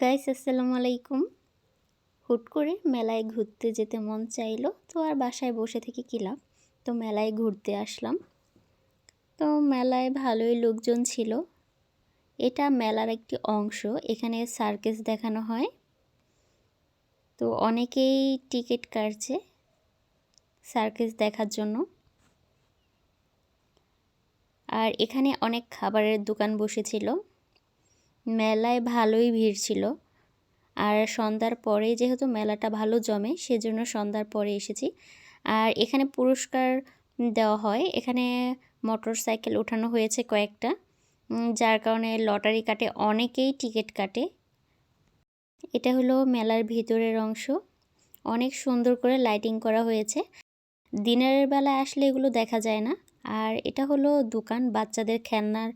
Guys, আসসালামু আলাইকুম। হুট করে মেলায় ঘুরতে যেতে মন চাইলো, তো আর বাসায় বসে থেকে কিলাম তো মেলায় ঘুরতে আসলাম। তো মেলায় ভালোই লোকজন ছিল। এটা মেলার একটি অংশ, এখানে সার্কেস দেখানো হয়। তো অনেকেই টিকিট কাটছে সার্কেস দেখার জন্য। আর এখানে অনেক খাবারের দোকান বসেছিল। মেলায় ভালোই ভিড় ছিল। আর সন্ধ্যার পরে যেহেতু মেলাটা ভালো জমে, সেজন্য সন্ধ্যার পরে এসেছি। আর এখানে পুরস্কার দেওয়া হয়। এখানে মোটর সাইকেল ওঠানো হয়েছে কয়েকটা। যার কারণে লটারি কাটে, অনেকেই টিকিট কাটে। এটা হলো মেলার ভিতরের অংশ। অনেক সুন্দর করে লাইটিং করা হয়েছে। দিনের বেলা আসলে এগুলো দেখা যায় না। আর এটা হলো দোকান বাচ্চাদের খেলনার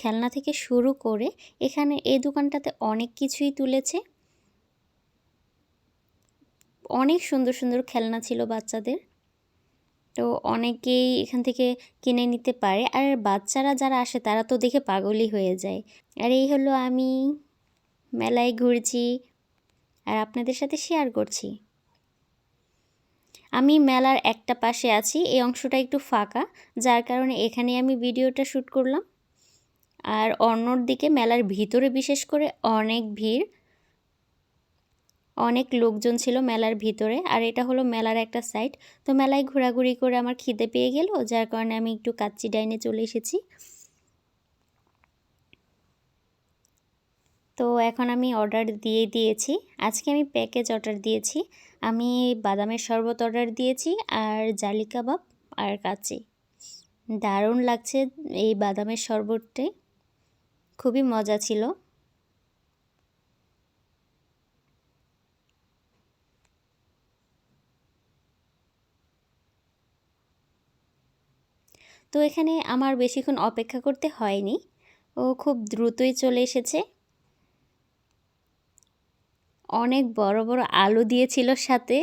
খেলনা থেকে শুরু করে এখানে এই দোকানটাতে অনেক কিছুই তুলেছে। অনেক সুন্দর সুন্দর খেলনা ছিল বাচ্চাদের। তো অনেকেই এখান থেকে কিনে নিতে পারে। আর বাচ্চারা যারা আসে, তারা তো দেখে পাগলই হয়ে যায়। আর এই হলো আমি। মেলায় ঘুরছি। আর আপনাদের সাথে শেয়ার করছি। আমি মেলার একটা পাশে আছি। এই অংশটা একটু ফাঁকা। যার কারণে এখানে আমি ভিডিওটা শ্যুট করলাম। আর অন্যর দিকে মেলার ভিতরে বিশেষ করে অনেক ভিড়, অনেক লোকজন ছিল মেলার ভিতরে। আর এটা হলো মেলার একটা সাইড তো মেলায় ঘোরাঘুরি করে আমার খিদে পেয়ে গেল, যার কারণে আমি একটু কাচ্চি ডাইনে চলে এসেছি। তো এখন আমি অর্ডার দিয়ে দিয়েছি। আজকে আমি প্যাকেজ অর্ডার দিয়েছি। আমি বাদামের শরবত অর্ডার দিয়েছি আর জালি কাবাব আর কাচ্চি। দারুণ লাগছে এই বাদামের শরবতটি। খুবই মজা ছিল। তো এখানে আমার বেশিক্ষণ অপেক্ষা করতে হয়নি। ও খুব দ্রুতই চলে এসেছে। অনেক বড় বড় আলু দিয়েছিল সাথে।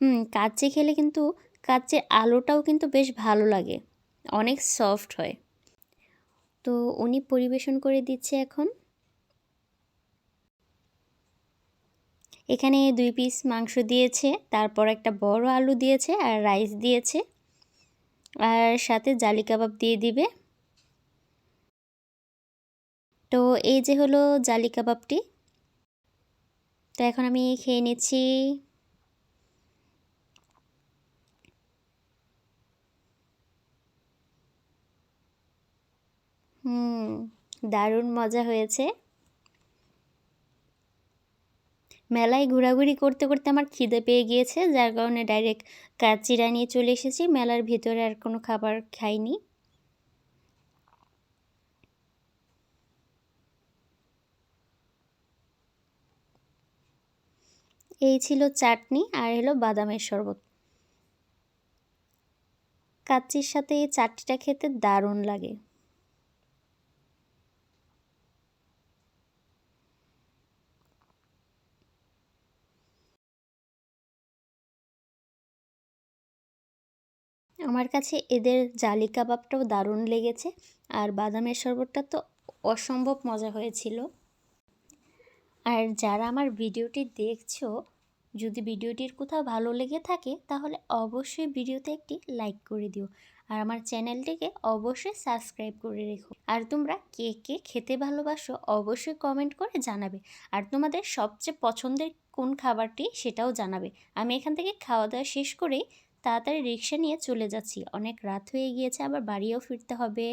হুম, কাচ্চি খেলে কিন্তু কাচ্চির আলুটাও কিন্তু বেশ ভালো লাগে। অনেক সফট হয়। তো উনি পরিবেশন করে দিচ্ছে এখন। এখানে দুই পিস মাংস দিয়েছে, তারপর একটা বড় আলু দিয়েছে আর রাইস দিয়েছে। আর সাথে জালি কাবাব দিয়ে দিবে। তো এই যে হলো জালি কাবাবটি। তো এখন আমি খেয়ে নিচ্ছি। হুম, দারুণ মজা হয়েছে। মেলায় ঘোরাঘুরি করতে করতে আমার খিদে পেয়ে গিয়েছে, যার কারণে ডাইরেক্ট কাচিরা নিয়ে চলে এসেছি। মেলার ভিতরে আর কোনো খাবার খাইনি। এই ছিল চাটনি আর হলো বাদামের শরবত। কাচ্চির সাথে এই চাটনিটা খেতে দারুণ লাগে। আমার কাছে এদের জালি কাবাবটাও দারুণ লেগেছে আর বাদামের শরবতটা তো অসম্ভব মজা হয়েছিল। আর যারা আমার ভিডিওটি দেখছ, যদি ভিডিওটির কোথাও ভালো লেগে থাকে, তাহলে অবশ্যই ভিডিওতে একটি লাইক করে দিও আর আমার চ্যানেলটিকে অবশ্যই সাবস্ক্রাইব করে রেখো। আর তোমরা কে কে খেতে ভালোবাসো, অবশ্যই কমেন্ট করে জানাবে। আর তোমাদের সবচেয়ে পছন্দের কোন খাবারটি, সেটাও জানাবে। আমি এখান থেকে খাওয়া দাওয়া শেষ করেই তাড়াতাড়ি রিক্সা নিয়ে চলে যাচ্ছি। অনেক রাত হয়ে গিয়েছে, আবার বাড়িও ফিরতে হবে।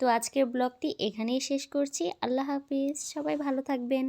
তো আজকের ব্লগটি এখানেই শেষ করছি। আল্লাহ হাফিজ, সবাই ভালো থাকবেন।